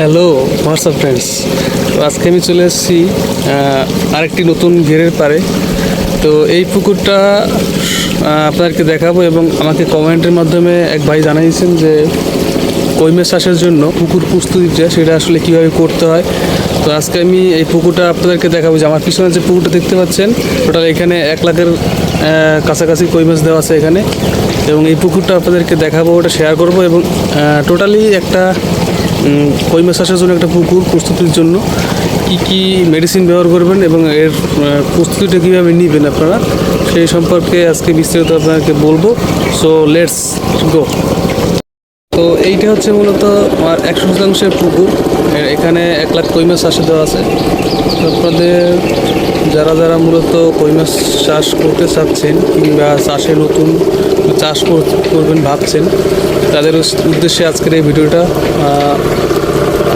Hello WhatsApp friends তো আজকে আমি চলে এসেছি আরেকটি নতুন ঘেরের পারে তো এই পুকুরটা আপনাদেরকে দেখাবো এবং আমাকে কমেন্টের মাধ্যমে এক ভাই জানিয়েছেন যে কৈমের চাষের জন্য পুকুর প্রস্তুতিটা সেটা আসলে কীভাবে করতে হয়। তো আজকে আমি এই পুকুরটা আপনাদেরকে দেখাবো যে, আমার পিছনে যে পুকুরটা দেখতে পাচ্ছেন, টোটাল এখানে এক লাখের কাছাকাছি কই মাছ দেওয়া আছে এখানে। এবং এই পুকুরটা আপনাদেরকে দেখাবো, ওটা শেয়ার করব এবং টোটালি একটা কই মাছ চাষের জন্য একটা পুকুর প্রস্তুতির জন্য। কি কি মেডিসিন ব্যবহার করবেন এবং এর প্রস্তুতিটা কীভাবে নেবেন আপনারা, সেই সম্পর্কে আজকে বিস্তারিত আপনাকে বলব। সো লেটস গো তো এইটা হচ্ছে মূলত আমার একশো শতাংশের পুকুর। এখানে এক লাখ কই মাছ চাষে দেওয়া আছে। আপনাদের যারা যারা মূলত কই মাছ চাষ করতে চাচ্ছেন কিংবা চাষে নতুন চাষ কর- করবেন ভাবছেন, তাদের উদ্দেশ্যে আজকের এই ভিডিওটা।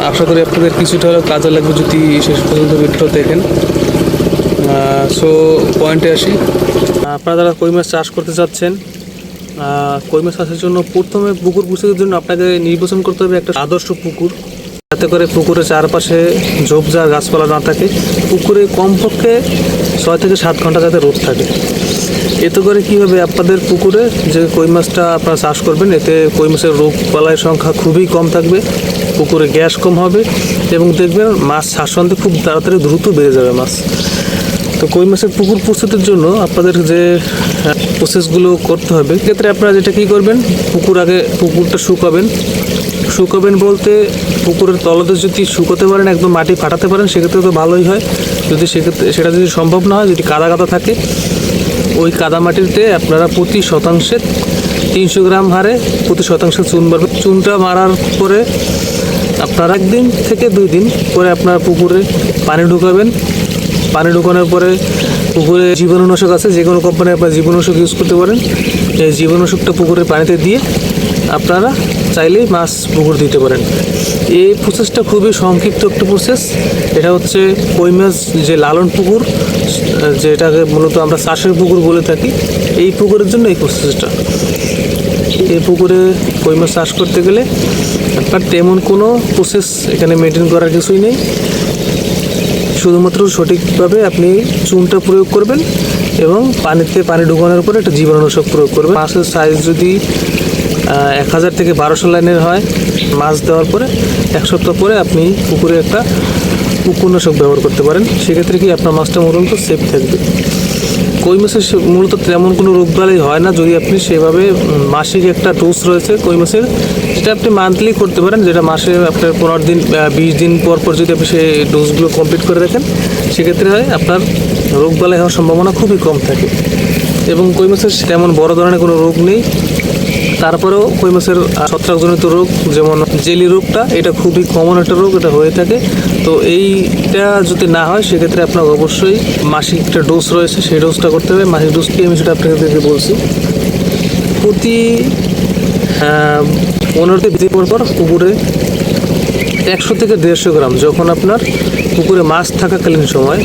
আশা করি আপনাদের কিছুটা কাজে লাগবে যদি শেষ পর্যন্ত ভিডিও দেখেন। সো পয়েন্টে আসি। আপনারা যারা কই মাছ চাষ করতে চাচ্ছেন কই মাছ চাষের জন্য প্রথমে পুকুর পুষের জন্য আপনাকে নির্বাচন করতে হবে একটা আদর্শ পুকুর। যাতে করে পুকুরের চারপাশে ঝোপঝাড়, গাছপালা না থাকে। পুকুরে কমপক্ষে ছয় থেকে সাত ঘণ্টা যাতে রোদ থাকে। এতে করে কী হবে, আপনাদের পুকুরে যে কই মাছটা আপনারা চাষ করবেন, এতে কই মাছের রোগ বালাইয়ের সংখ্যা খুবই কম থাকবে। পুকুরে গ্যাস কম হবে এবং দেখবেন মাছ স্বাস্থ্য খুব তাড়াতাড়ি দ্রুত বেড়ে যাবে মাছ। তো কই মাছের পুকুর প্রস্তুতির জন্য আপনাদের যে প্রসেসগুলো করতে হবে, সেক্ষেত্রে আপনারা যেটা কী করবেন, পুকুর আগে পুকুরটা শুকাবেন। শুকাবেন বলতে পুকুরের তলতে যদি শুকোতে পারেন, একদম মাটি ফাটাতে পারেন, সেক্ষেত্রে তো ভালোই হয়। যদি সেক্ষেত্রে, সেটা যদি সম্ভব না হয়, যদি কাদা কাদা থাকে, ওই কাদা মাটিতে আপনারা প্রতি শতাংশে তিনশো গ্রাম হারে প্রতি শতাংশে চুন মারবেন। চুনটা মারার পরে আপনারা একদিন থেকে দুই দিন পরে আপনার পুকুরে পানি ঢুকাবেন। পানি ঢুকানোর পরে পুকুরে জীবাণুনাশক আছে, যে কোনো কোম্পানি আপনার জীবাণুনাশক ইউজ করতে পারেন। এই জীবাণুনাশকটা পুকুরের পানিতে দিয়ে আপনারা চাইলেই মাছ পুকুর দিতে পারেন। এই প্রসেসটা খুবই সংক্ষিপ্ত একটা প্রসেস এটা হচ্ছে কই মাছ যে লালন পুকুর, যেটাকে মূলত আমরা চাষের পুকুর বলে থাকি, এই পুকুরের জন্য এই প্রসেসটা এই পুকুরে কই মাছ চাষ করতে গেলে আপনার তেমন কোনো প্রসেস এখানে মেনটেন করার কিছুই নেই। শুধুমাত্র সঠিকভাবে আপনি চুনটা প্রয়োগ করবেন এবং পানিতে পানি ঢুকানোর পরে একটা জীবাণুনাশক প্রয়োগ করবেন। মাছের সাইজ যদি এক হাজার থেকে বারোশো লাইনের হয়, মাছ দেওয়ার পরে এক সপ্তাহ পরে আপনি পুকুরে একটা পুকুরনাশক ব্যবহার করতে পারেন। সেক্ষেত্রে কি আপনার মাছটা মূলত সেফ থাকবে। কই মাছের মূলত তেমন কোনো রোগবালাই হয় না। যদি আপনি সেভাবে মাসিক একটা ডোজ রয়েছে কই মাছের যেটা আপনি মান্থলি করতে পারেন, যেটা মাসে আপনার পনেরো দিন বিশ দিন পর পর যদি আপনি সেই ডোজগুলো কমপ্লিট করে রাখেন সেক্ষেত্রে হয় আপনার রোগবালাই হওয়ার সম্ভাবনা খুবই কম থাকে। এবং কই মাছের তেমন বড় ধরনের কোনো রোগ নেই। তারপরেও কই মাছের ছত্রাকজনিত রোগ, যেমন জেলি রোগটা, এটা খুবই কমন একটা রোগ, এটা হয়ে থাকে। তো এইটা যদি না হয়, সেক্ষেত্রে আপনার অবশ্যই মাসিক একটা ডোজ রয়েছে, সেই ডোজটা করতে হবে। মাসিক ডোজটি আমি সেটা আপনাদেরকে বলছি। প্রতি আহ, পনেরো থেকে বিশ পর পুকুরে একশো থেকে দেড়শো গ্রাম যখন আপনার পুকুরে মাছ থাকাকালীন সময়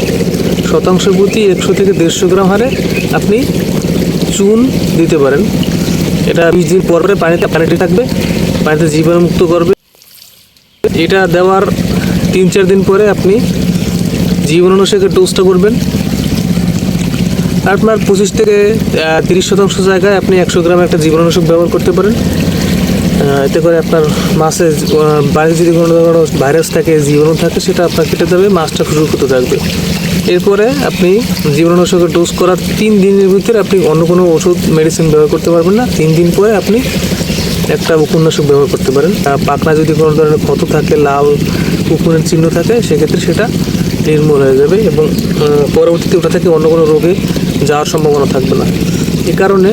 শতাংশ প্রতি একশো থেকে দেড়শো গ্রাম হারে আপনি চুন দিতে পারেন। এটা দিন পর পানিতে পানিতে থাকবে পানিতে জীবাণুমুক্ত করবে। এটা দেওয়ার তিন চার দিন পরে আপনি জীবাণুনাশকের ডোজটা করবেন। আপনার পঁচিশ থেকে তিরিশ শতাংশ জায়গায় আপনি একশো গ্রাম একটা জীবাণুনাশক ব্যবহার করতে পারেন। এতে করে আপনার মাছের বাইরে যদি কোনো ধরনের ভাইরাস থাকে, জীবাণু থাকে, সেটা আপনার কেটে দেবে মাছটা সুরক্ষিত থাকবে। এরপরে আপনি জীবাণুনাশকের ডোজ করার তিন দিনের ভিতরে আপনি অন্য কোনো ওষুধ মেডিসিন ব্যবহার করতে পারবেন না। তিন দিন পরে আপনি একটা উপন্যাসক ব্যবহার করতে পারেন। পাখনা যদি কোনো ধরনের ক্ষত থাকে লাল উকুনের চিহ্ন থাকে, সেক্ষেত্রে সেটা নির্মূল হয়ে যাবে এবং পরবর্তীতে ওটা থেকে অন্য কোনো রোগে যাওয়ার সম্ভাবনা থাকবে না। এ কারণে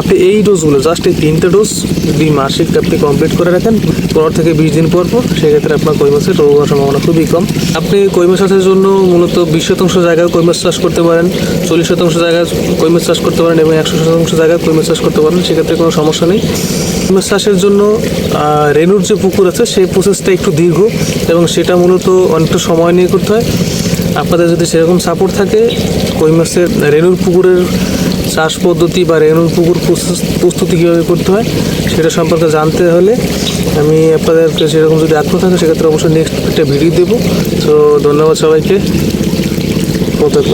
আপনি এই ডোজগুলো জাস্ট এই তিনটে ডোজ যদি মাসিক আপনি কমপ্লিট করে রাখেন, পনেরো থেকে বিশ দিন পর পর, সেক্ষেত্রে আপনার কই মাছের রোগ হওয়ার সম্ভাবনা খুবই কম। আপনি কই মাছ চাষের জন্য মূলত বিশ শতাংশ জায়গায় কই মাছ চাষ করতে পারেন, চল্লিশ শতাংশ জায়গায় কই চাষ করতে পারেন এবং একশো শতাংশ জায়গায় কই চাষ করতে পারেন, সেক্ষেত্রে কোনো সমস্যা নেই। কই চাষের জন্য রেনুর যে পুকুর আছে, সেই প্রসেসটা একটু দীর্ঘ এবং সেটা মূলত অনেকটা সময় নিয়ে করতে হয়। আপনাদের যদি সেরকম সাপোর্ট থাকে, কই মাছের রেণুর পুকুরের চাষ পদ্ধতি বা রেণুর পুকুর প্রস্তুত- কীভাবে করতে হয়, সেটা সম্পর্কে জানতে হলে আমি আপনাদেরকে সেরকম যদি আগ্রহ থাকে, সেক্ষেত্রে অবশ্যই নেক্সট একটা ভিডিও দেবো। তো ধন্যবাদ সবাইকে। কত